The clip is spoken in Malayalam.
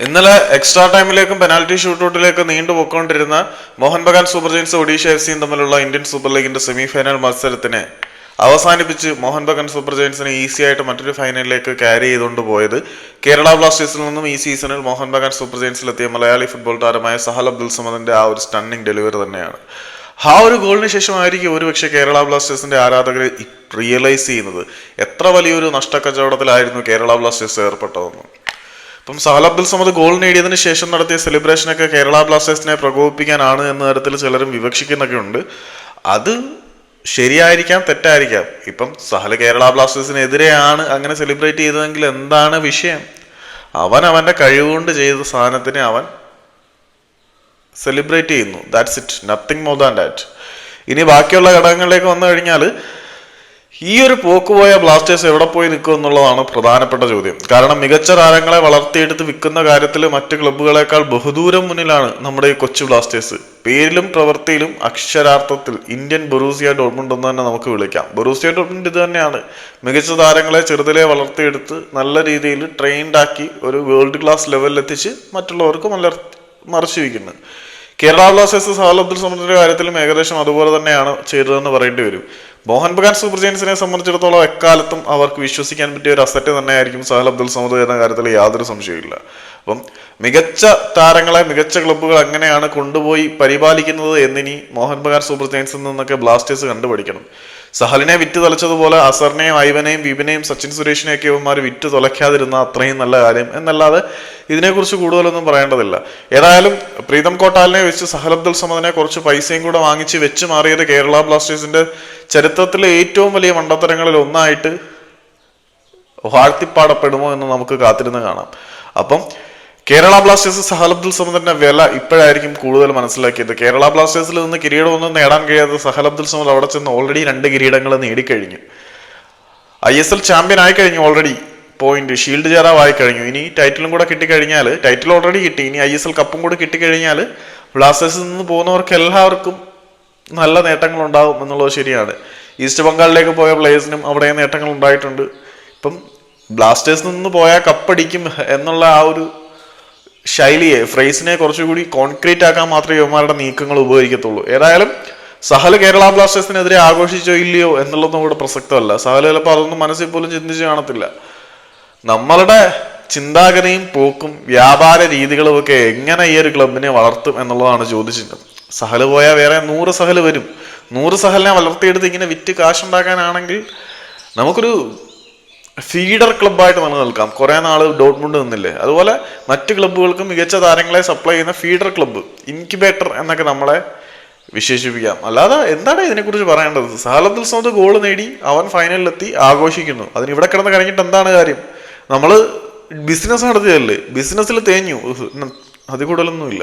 ഇന്നലെ എക്സ്ട്രാ ടൈമിലേക്കും പെനാൽറ്റി ഷൂട്ടൌട്ടിലേക്കും നീണ്ടു പോയിക്കൊണ്ടിരുന്ന Mohun Bagan super giants Odisha F സിയും തമ്മിലുള്ള ഇന്ത്യൻ സൂപ്പർ ലീഗിന്റെ സെമി ഫൈനൽ മത്സരത്തിനെ അവസാനിപ്പിച്ച് മോഹൻ ബഗാൻ സൂപ്പർ ജയൻസിനെ ഈസി ആയിട്ട് മറ്റൊരു ഫൈനലിലേക്ക് ക്യാരി ചെയ്തുകൊണ്ട് പോയത് കേരള ബ്ലാസ്റ്റേഴ്സിൽ നിന്നും ഈ സീസണിൽ മോഹൻ ബഗാൻ സൂപ്പർ ജയൻസിലെത്തിയ മലയാളി ഫുട്ബോൾ താരമായ സഹൽ അബ്ദുൽ സമദിന്റെ ആ ഒരു സ്റ്റണ്ണിങ് ഡെലിവറി തന്നെയാണ്. ആ ഒരു ഗോളിന് ശേഷമായിരിക്കും ഒരുപക്ഷെ കേരള ബ്ലാസ്റ്റേഴ്സിന്റെ ആരാധകർ റിയലൈസ് ചെയ്യുന്നത്. എത്ര വലിയൊരു നഷ്ടക്കച്ചവടത്തിലായിരുന്നു കേരള ബ്ലാസ്റ്റേഴ്സ് ഏർപ്പെട്ടതെന്ന്. ഇപ്പം സഹൽ അബ്ദുൽ സമദ് ഗോൾ നേടിയതിന് ശേഷം നടത്തിയ സെലിബ്രേഷനൊക്കെ കേരള ബ്ലാസ്റ്റേഴ്സിനെ പ്രകോപിപ്പിക്കാനാണ് എന്ന തരത്തിൽ ചിലരും വിവക്ഷിക്കുന്നൊക്കെ ഉണ്ട്. അത് ശരിയായിരിക്കാം തെറ്റായിരിക്കാം? ഇപ്പം സഹൽ കേരള ബ്ലാസ്റ്റേഴ്സിനെതിരെയാണ് അങ്ങനെ സെലിബ്രേറ്റ് ചെയ്തതെങ്കിൽ എന്താണ് വിഷയം? അവൻ അവന്റെ കഴിവുകൊണ്ട് ചെയ്ത സാധനത്തിനെ അവൻ സെലിബ്രേറ്റ് ചെയ്യുന്നു. That's it nothing more than that ഇനി ബാക്കിയുള്ള ഘടകങ്ങളിലേക്ക് വന്നു കഴിഞ്ഞാൽ ഈ ഒരു പോക്ക് പോയ ബ്ലാസ്റ്റേഴ്സ് എവിടെ പോയി നിൽക്കും എന്നുള്ളതാണ് പ്രധാനപ്പെട്ട ചോദ്യം. കാരണം മികച്ച താരങ്ങളെ വളർത്തിയെടുത്ത് വിൽക്കുന്ന കാര്യത്തിൽ മറ്റ് ക്ലബ്ബുകളെക്കാൾ ബഹുദൂരം മുന്നിലാണ് നമ്മുടെ ഈ കൊച്ചു ബ്ലാസ്റ്റേഴ്സ്. പേരിലും പ്രവൃത്തിയിലും അക്ഷരാർത്ഥത്തിൽ ഇന്ത്യൻ ബൊറൂസിയ ഡോട്ട്മുണ്ട് എന്ന് തന്നെ നമുക്ക് വിളിക്കാം. ബൊറൂസിയ ഡോട്ട്മുണ്ട് ഇത് തന്നെയാണ്. മികച്ച താരങ്ങളെ ചെറുതിലെ വളർത്തിയെടുത്ത് നല്ല രീതിയിൽ ട്രെയിൻഡ് ആക്കി ഒരു വേൾഡ് ക്ലാസ് ലെവലിൽ എത്തിച്ച് മറ്റുള്ളവർക്ക് മലർ മറച്ചു വയ്ക്കുന്നത് കേരള ബ്ലാസ്റ്റേഴ്സ് സഹൽ അബ്ദുൾ സമദിന്റെ കാര്യത്തിലും ഏകദേശം അതുപോലെ തന്നെയാണ് ചെയ്തതെന്ന് പറയേണ്ടി വരും. മോഹൻ ബഗാൻ സൂപ്പർ ജയൻസിനെ സംബന്ധിച്ചിടത്തോളം എക്കാലത്തും അവർക്ക് വിശ്വസിക്കാൻ പറ്റിയ ഒരു അസറ്റ് തന്നെയായിരിക്കും സഹൽ അബ്ദുൽ സമദ് എന്ന കാര്യത്തിൽ യാതൊരു സംശയമില്ല അപ്പം മികച്ച താരങ്ങളെ മികച്ച ക്ലബ്ബുകൾ എങ്ങനെയാണ് കൊണ്ടുപോയി പരിപാലിക്കുന്നത് എന്നിനി മോഹൻ ബഗാൻ സൂപ്പർ ജയൻസിൽ നിന്നൊക്കെ ബ്ലാസ്റ്റേഴ്സ് കണ്ടുപിടിക്കണം സഹലിനെ വിറ്റ് തുലച്ചതുപോലെ അസറിനെയും ഐവനെയും വിപിനെയും സച്ചിൻ സുരേഷിനെയും ഒക്കെ ഇവന്മാർ വിറ്റ് തുലയ്ക്കാതിരുന്ന അത്രയും നല്ല കാര്യം. എന്നല്ലാതെ ഇതിനെക്കുറിച്ച് കൂടുതലൊന്നും പറയേണ്ടതില്ല. ഏതായാലും പ്രീതം കോട്ടാലിനെ വെച്ച് സഹൽ അബ്ദുൽ സമദിനെ കുറച്ച് പൈസയും കൂടെ വാങ്ങിച്ച് വെച്ച് മാറിയത് കേരള ബ്ലാസ്റ്റേഴ്സിന്റെ ചരിത്രത്തിലെ ഏറ്റവും വലിയ മണ്ടത്തരങ്ങളിൽ ഒന്നായിട്ട് വാഴ്ത്തിപ്പാടപ്പെടുമോ എന്ന് നമുക്ക് കാത്തിരുന്ന് കാണാം. അപ്പം കേരള ബ്ലാസ്റ്റേഴ്സ് സഹൽ അബ്ദുൽ സമദിന്റെ വില ഇപ്പോഴായിരിക്കും കൂടുതൽ മനസ്സിലാക്കിയത്. കേരള ബ്ലാസ്റ്റേഴ്സിൽ നിന്ന് കിരീടമൊന്നും നേടാൻ കഴിയാത്ത സഹൽ അബ്ദുൽ സമദ് അവിടെ ചെന്ന് ഓൾറെഡി രണ്ട് കിരീടങ്ങൾ നേടിക്കഴിഞ്ഞു. ഐ എസ് എൽ ചാമ്പ്യൻ ആയി കഴിഞ്ഞു ഓൾറെഡി പോയിന്റ് ഷീൽഡ് ജേറാവ് ആയി കഴിഞ്ഞു. ഇനി ടൈറ്റിലും കൂടെ കിട്ടിക്കഴിഞ്ഞാൽ ടൈറ്റിൽ ഓൾറെഡി കിട്ടി. ഇനി ഐ എസ് എൽ കപ്പും കൂടെ കിട്ടിക്കഴിഞ്ഞാൽ ബ്ലാസ്റ്റേഴ്സിൽ നിന്ന് പോകുന്നവർക്ക് എല്ലാവർക്കും നല്ല നേട്ടങ്ങൾ ഉണ്ടാകും എന്നുള്ളത് ശരിയാണ്. ഈസ്റ്റ് ബംഗാളിലേക്ക് പോയ പ്ലേയേഴ്സിനും അവിടെ നേട്ടങ്ങൾ ഉണ്ടായിട്ടുണ്ട് ഇപ്പം ബ്ലാസ്റ്റേഴ്സിൽ നിന്ന് പോയാൽ കപ്പടിക്കും എന്നുള്ള ആ ഒരു ശൈലിയെ ഫ്രേസിനെ കുറച്ചുകൂടി കോൺക്രീറ്റ് ആക്കാൻ മാത്രമേ യുവമാരുടെ നീക്കങ്ങൾ ഉപയോഗിക്കത്തുള്ളൂ ഏതായാലും സഹൽ കേരള ബ്ലാസ്റ്റേഴ്സിനെതിരെ ആഘോഷിച്ചോ ഇല്ലയോ എന്നുള്ളതും കൂടെ പ്രസക്തമല്ല. സഹൽ ചിലപ്പോൾ അതൊന്നും മനസ്സിൽ പോലും ചിന്തിച്ച് കാണത്തില്ല. നമ്മളുടെ ചിന്താഗതിയും പോക്കും വ്യാപാര രീതികളും ഒക്കെ എങ്ങനെ ഈ ഒരു ക്ലബിനെ വളർത്തും എന്നുള്ളതാണ് ചോദിച്ചത് സഹൽ പോയാൽ വേറെ നൂറ് സഹൽ വരും. നൂറ് സഹലിനെ വളർത്തിയെടുത്ത് ഇങ്ങനെ വിറ്റ് കാശുണ്ടാക്കാനാണെങ്കിൽ നമുക്കൊരു ഫീഡർ ക്ലബ്ബായിട്ട് നിലനിൽക്കാം കുറെ നാൾ ഡോട്ട്മുണ്ട് നിന്നില്ലേ? അതുപോലെ മറ്റ് ക്ലബ്ബുകൾക്കും മികച്ച താരങ്ങളെ സപ്ലൈ ചെയ്യുന്ന ഫീഡർ ക്ലബ്ബ് ഇൻക്യുബേറ്റർ എന്നൊക്കെ നമ്മളെ വിശേഷിപ്പിക്കാം. അല്ലാതെ എന്താണ് ഇതിനെക്കുറിച്ച് പറയേണ്ടത്? സാലത്തുൽ സമദ് ഗോൾ നേടി അവൻ ഫൈനലിലെത്തി ആഘോഷിക്കുന്നു. അതിന് ഇവിടെ കിടന്ന് കഴിഞ്ഞിട്ട് എന്താണ് കാര്യം? നമ്മൾ ബിസിനസ് നടത്തിയതല്ലേ? ബിസിനസ്സിൽ തേഞ്ഞു. അതിൽ കൂടുതലൊന്നുമില്ല